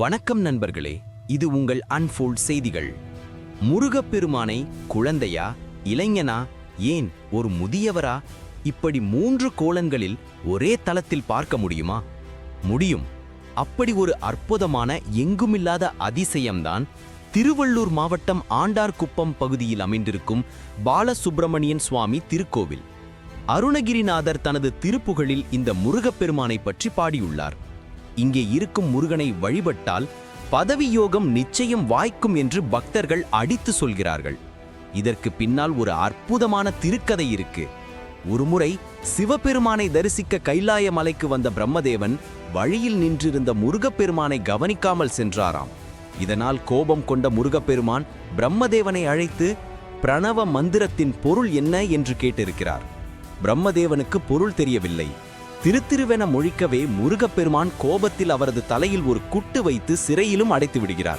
வணக்கம் நண்பர்களே இது உங்கள் அன்ஃபோல்ட் செய்திகள். முருகப்பெருமானை குழந்தையா இளைஞனா ஏன் ஒரு முதியவரா? இப்படி மூன்று கோலன்களில் ஒரே தளத்தில் பார்க்க முடியுமா? முடியும். அப்படி ஒரு அற்புதமான எங்குமில்லாத அதிசயம்தான் திருவள்ளூர் மாவட்டம் ஆண்டார்குப்பம் பகுதியில் அமைந்திருக்கும் பாலசுப்பிரமணியன் சுவாமி திருக்கோவில். அருணகிரிநாதர் தனது திருப்புகழில் இந்த முருகப்பெருமானை பற்றி பாடியுள்ளார். இங்கே இருக்கும் முருகனை வழிபட்டால் பதவி யோகம் நிச்சயம் வாய்க்கும் என்று பக்தர்கள் அடித்து சொல்கிறார்கள். இதற்கு பின்னால் ஒரு அற்புதமான திருக்கதை இருக்கு. ஒருமுறை சிவபெருமானை தரிசிக்க கைலாய மலைக்கு வந்த பிரம்மதேவன் வழியில் நின்றிருந்த முருகப்பெருமானை கவனிக்காமல் சென்றாராம். இதனால் கோபம் கொண்ட முருகப்பெருமான் பிரம்மதேவனை அழைத்து பிரணவ மந்திரத்தின் பொருள் என்ன? என்று கேட்டிருக்கிறார். பிரம்மதேவனுக்கு பொருள் தெரியவில்லை. திருத்திருவென மொழிக்கவே முருகப்பெருமான் கோபத்தில் அவரது தலையில் ஒரு குட்டு வைத்து சிறையிலும் அடைத்து விடுகிறார்.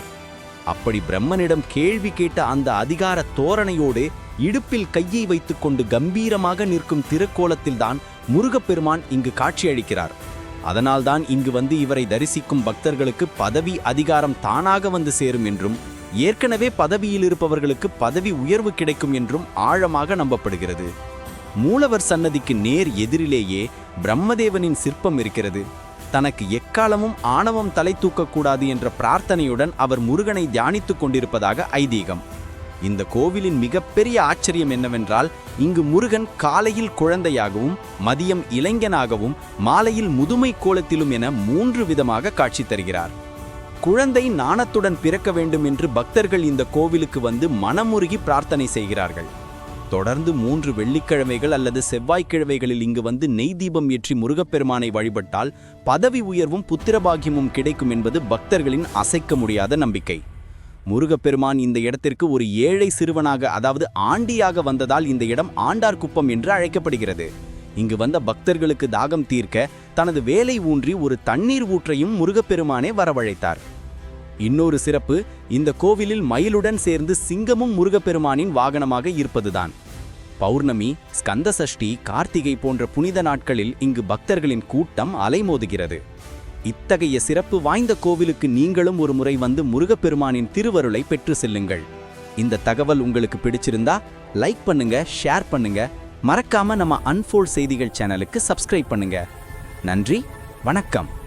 அப்படி பிரம்மனிடம் கேள்வி கேட்ட அந்த அதிகார தோரணையோடு இடுப்பில் கையை வைத்துக்கொண்டு கம்பீரமாக நிற்கும் திருக்கோலத்தில்தான் முருகப்பெருமான் இங்கு காட்சியளிக்கிறார். அதனால்தான் இங்கு வந்து இவரை தரிசிக்கும் பக்தர்களுக்கு பதவி அதிகாரம் தானாக வந்து சேரும் என்றும் ஏற்கனவே பதவியில் இருப்பவர்களுக்கு பதவி உயர்வு கிடைக்கும் என்றும் ஆழமாக நம்பப்படுகிறது. மூலவர் சன்னதிக்கு நேர் எதிரிலேயே பிரம்மதேவனின் சிற்பம் இருக்கிறது. தனக்கு எக்காலமும் ஆணவம் தலை தூக்கக்கூடாது என்ற பிரார்த்தனையுடன் அவர் முருகனை தியானித்துக் கொண்டிருப்பதாக ஐதீகம். இந்த கோவிலின் மிகப்பெரிய ஆச்சரியம் என்னவென்றால் இங்கு முருகன் காலையில் குழந்தையாகவும் மதியம் இளைஞனாகவும் மாலையில் முதுமை கோலத்திலும் என மூன்று விதமாக காட்சி தருகிறார். குழந்தை நாணத்துடன் பிறக்க வேண்டும் என்று பக்தர்கள் இந்த கோவிலுக்கு வந்து மனமுருகி பிரார்த்தனை செய்கிறார்கள். தொடர்ந்து மூன்று வெள்ளிக்கிழமைகள் அல்லது செவ்வாய்க்கிழமைகளில் இங்கு வந்து நெய் தீபம் ஏற்றி முருகப்பெருமானை வழிபட்டால் பதவி உயர்வும் புத்திரபாகியமும் கிடைக்கும் என்பது பக்தர்களின் அசைக்க முடியாத நம்பிக்கை. முருகப்பெருமான் இந்த இடத்திற்கு ஒரு ஏழை சிறுவனாக அதாவது ஆண்டியாக வந்ததால் இந்த இடம் ஆண்டார்குப்பம் என்று அழைக்கப்படுகிறது. இங்கு வந்த பக்தர்களுக்கு தாகம் தீர்க்க தனது வேலை ஊன்றி ஒரு தண்ணீர் ஊற்றையும் முருகப்பெருமானே வரவழைத்தார். இன்னொரு சிறப்பு இந்த கோவிலில் மயிலுடன் சேர்ந்து சிங்கமும் முருகப்பெருமானின் வாகனமாக இருப்பதுதான். பௌர்ணமி ஸ்கந்த சஷ்டி கார்த்திகை போன்ற புனித நாட்களில் இங்கு பக்தர்களின் கூட்டம் அலைமோதுகிறது. இத்தகைய சிறப்பு வாய்ந்த கோவிலுக்கு நீங்களும் ஒரு முறை வந்து முருகப்பெருமானின் திருவருளை பெற்று செல்லுங்கள். இந்த தகவல் உங்களுக்கு பிடிச்சிருந்தா லைக் பண்ணுங்க ஷேர் பண்ணுங்க. மறக்காம நம்ம அன்ஃபோல்ட் செய்திகள் சேனலுக்கு சப்ஸ்கிரைப் பண்ணுங்க. நன்றி வணக்கம்.